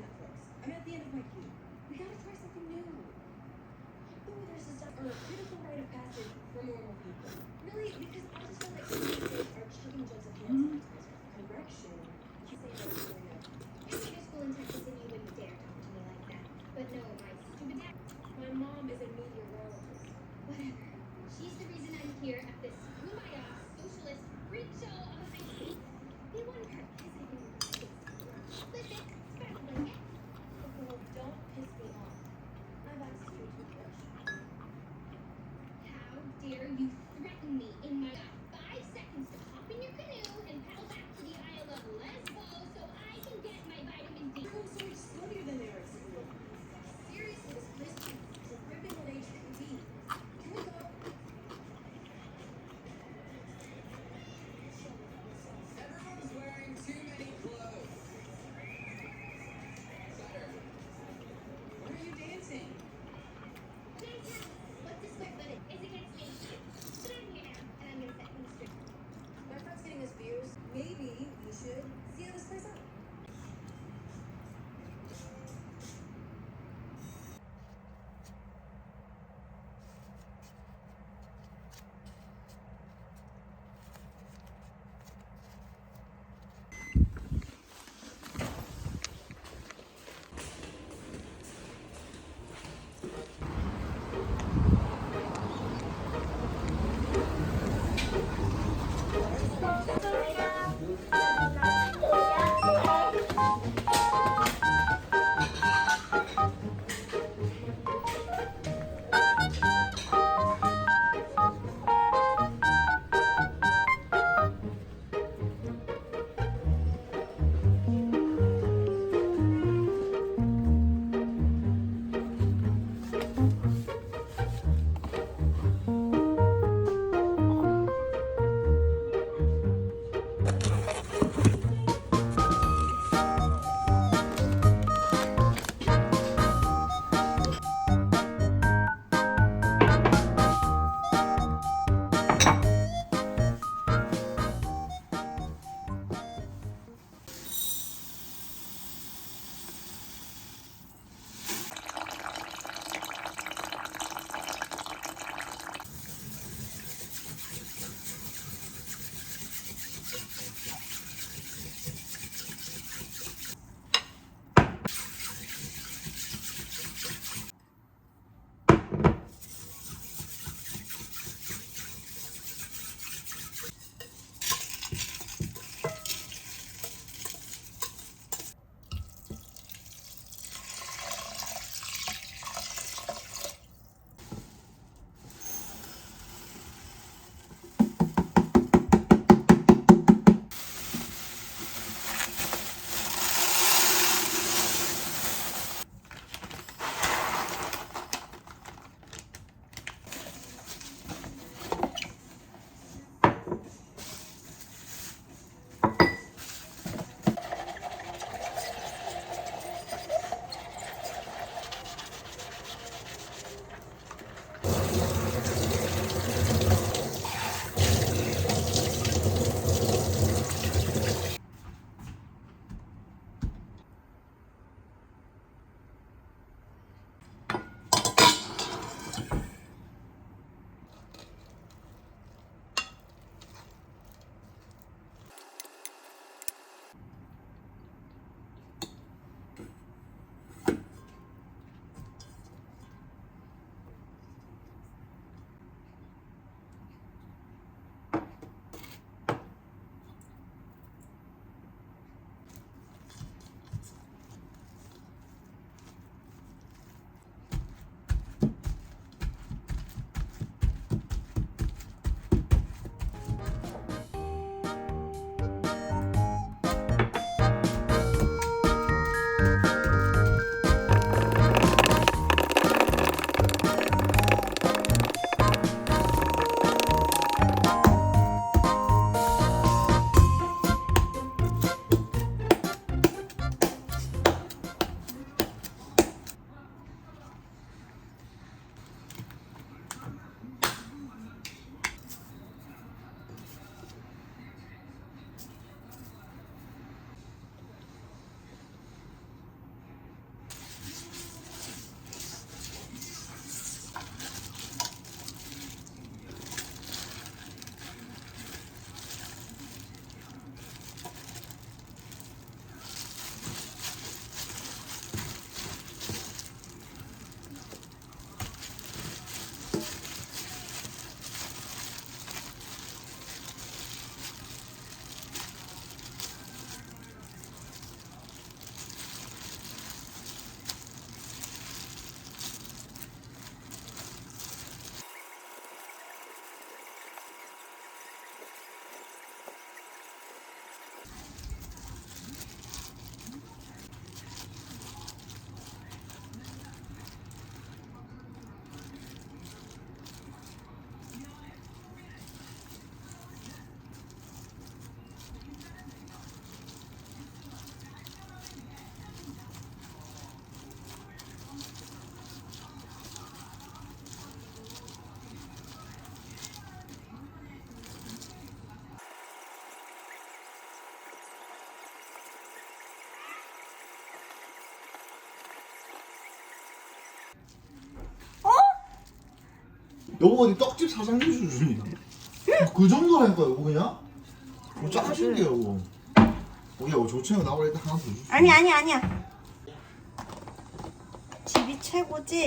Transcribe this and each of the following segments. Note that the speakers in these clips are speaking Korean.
Netflix. I'm at the end of my queue. We gotta try something new. Ooh, there's a stuff or a beautiful rite of passage for normal people. Really, because I just feel like are chicken jumps of hands. Mm-hmm. Correction. You say that. 여보 어디 떡집 사장님 수준이야. 그 정도라니까 여보 그냥. 뭐 짜증 게 여보. 오야 어, 조청이 나올 일단 하나 더 주시. 아니 아니 아니야. 집이 최고지.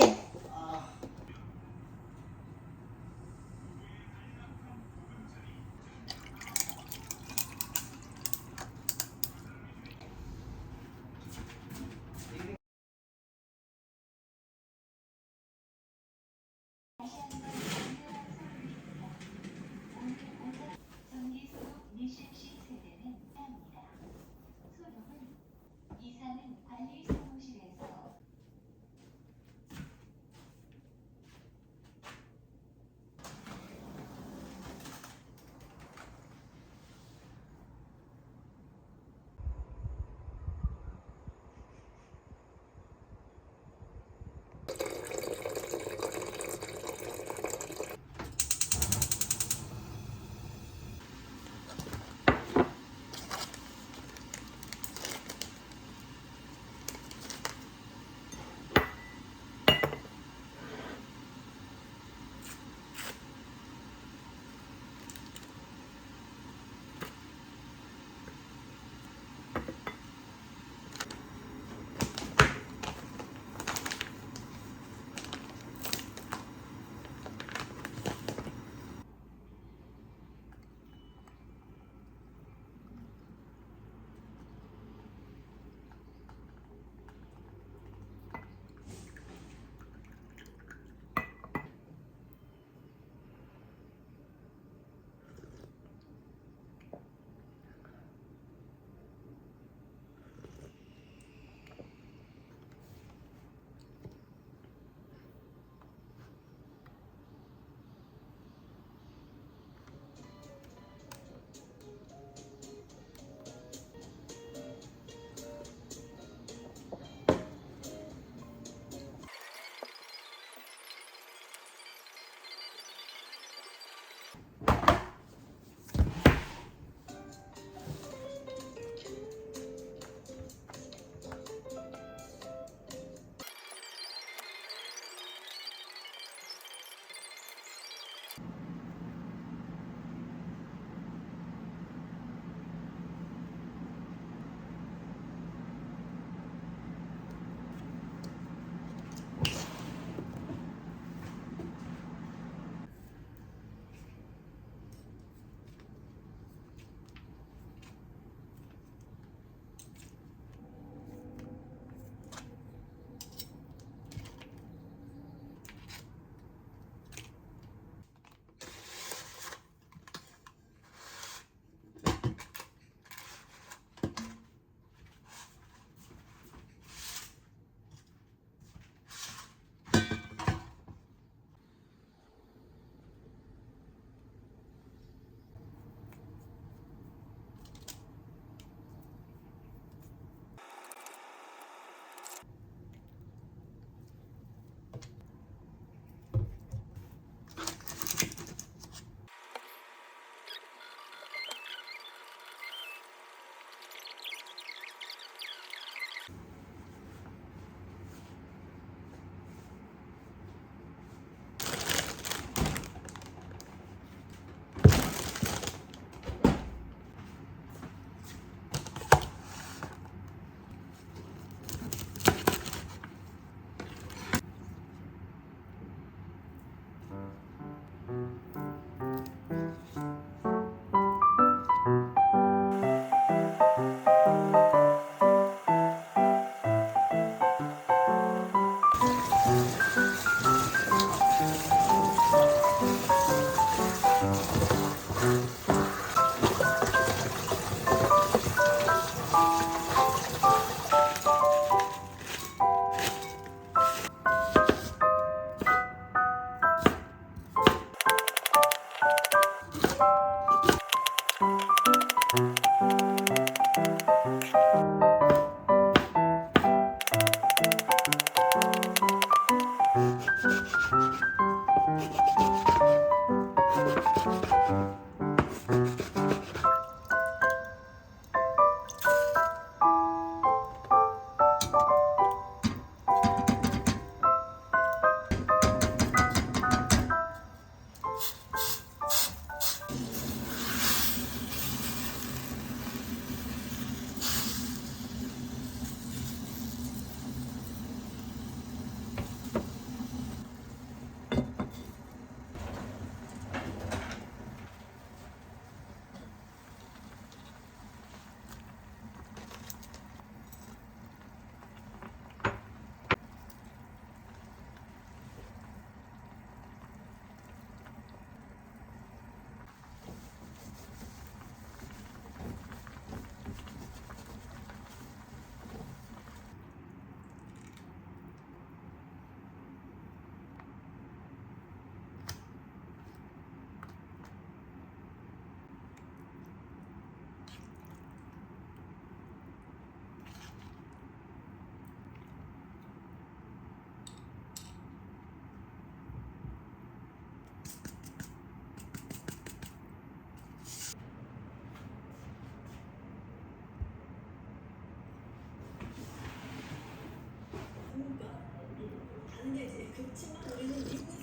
진짜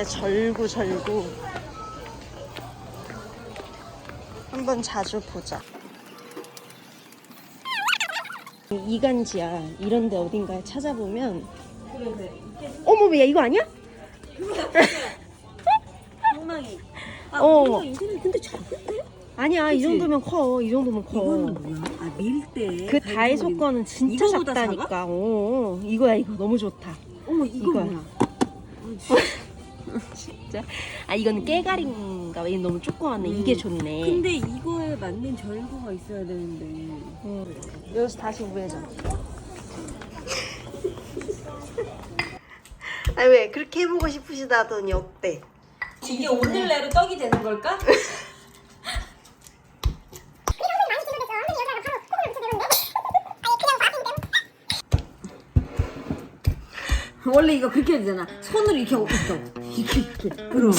그놈의 절구 절구. 한번 자주 보자. 이간지야. 이런데 어딘가에 찾아보면. 어머, 야 이거 아니야? 엉망이. 어. 이거는 근데 작은데? 아니야, 이 정도면 커. 이 정도면 커. 이거는 뭐야? 아, 밀 때. 그 다이소 거는 진짜 작다니까. 어, 이거야, 이거 너무 좋다. 어머, 이거 이거야. 뭐야? 진짜. 아, 이거는 깨가리인가 봐. 얘 너무 조그맣네. 음. 이게 좋네. 근데 이거에 맞는 절구가 있어야 되는데. 음. 여기서 다시 우회전. 아니 왜 그렇게 해보고 싶으시다더니 어때? 이게 오늘 내로 떡이 되는 걸까? 원래 이거 그렇게 해야 되잖아. 손으로 이렇게 하고 있어. 이렇게 이렇게. 그럼.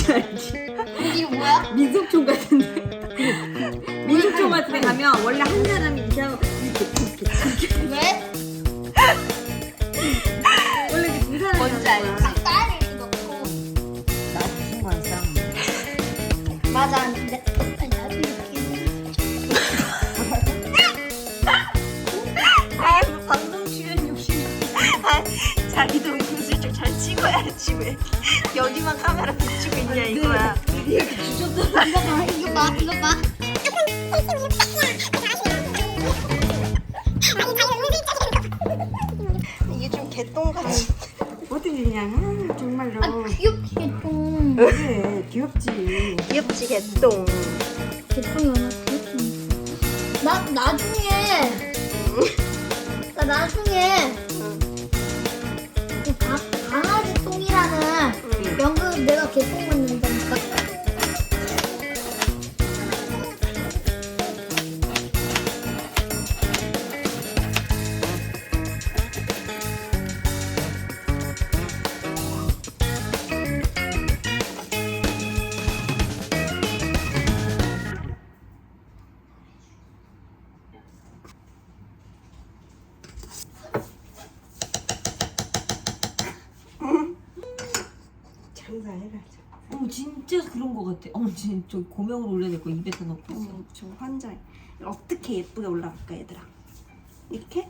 이게 뭐야? 민속촌 같은데. 민속촌 같은 데 가면 원래 한 사람이 여기만 카메라 비추고 있냐 이거야. 이렇게 주셔도 이거 봐. 이거 봐. 이거 봐. 이게 좀 개똥같이. 어떻게 그냥 아, 정말로 아 귀엽지 개똥. 그래 귀엽지. 귀엽지 개똥. 진짜 저 고명으로 올려야 될거 입에다 넣고 있어. 저 환장. 어떻게 예쁘게 올라갈까 얘들아? 이렇게?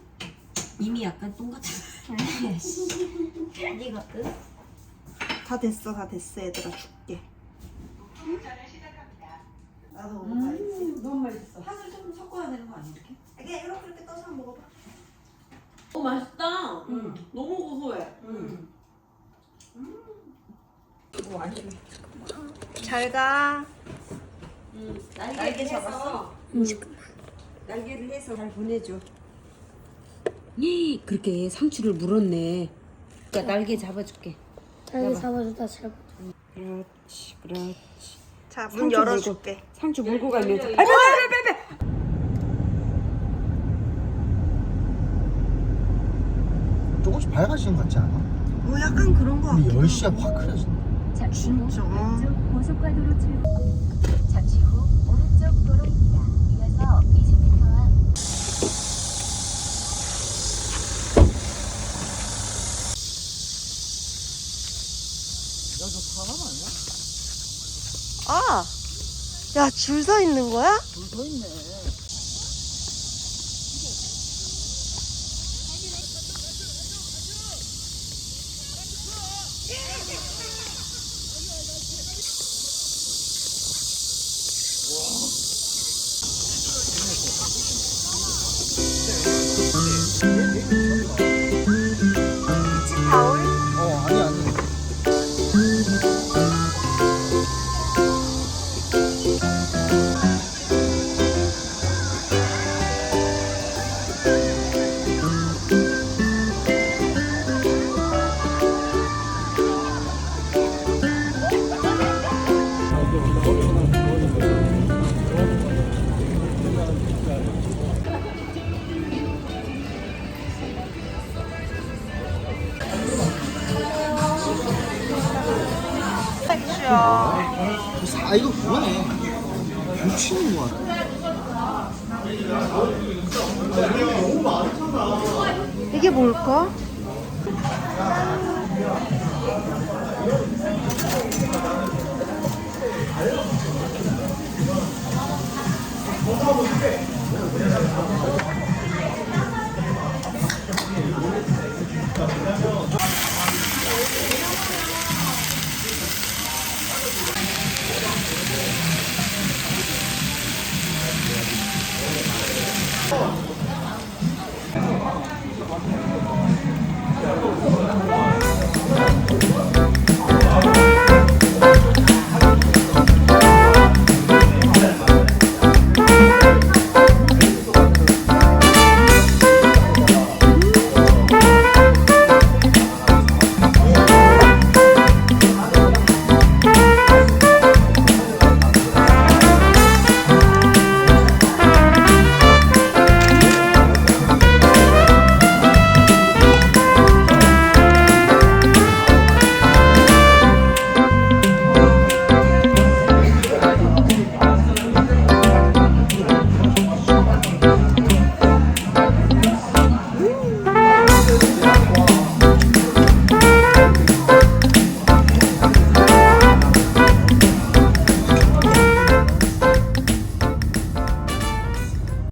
이미 약간 똥 같아. 아니야 씨. 아니거든. 다 됐어 다 됐어 얘들아 줄게. 나도 먹어봐야지. 너무 맛있어. 파를 좀 섞어야 되는 거 아니야 이렇게? 이게 이렇게 이렇게 떠서 한번 먹어봐. 어 맛있다. 응. 너무 고소해. 음. 응. 이거 완전. 잘 가. 응. 날개 날개 잡았어? 잡았어. 날개를 해서 잘 보내줘. 이 그렇게 상추를 물었네. 자 날개 잡아줄게. 자기 잡아주다 잘. 그렇지, 그렇지. 자 문 상추 열어줄게. 상추 물고. 열려, 아, 빨리, 빨리. 조금씩 밝아지는 것 같지 않아? 뭐 약간 그런 거 같아. 근데 10시에 확 흐려진다 진짜? 왼쪽 고속과도로 출. 잠시 후 오른쪽 도로입니다. 이어서 20m 앞 아, 야 줄 서 있는 거야? 타올? 아 이거 그거네 미치는 거 같아 이게 뭘까?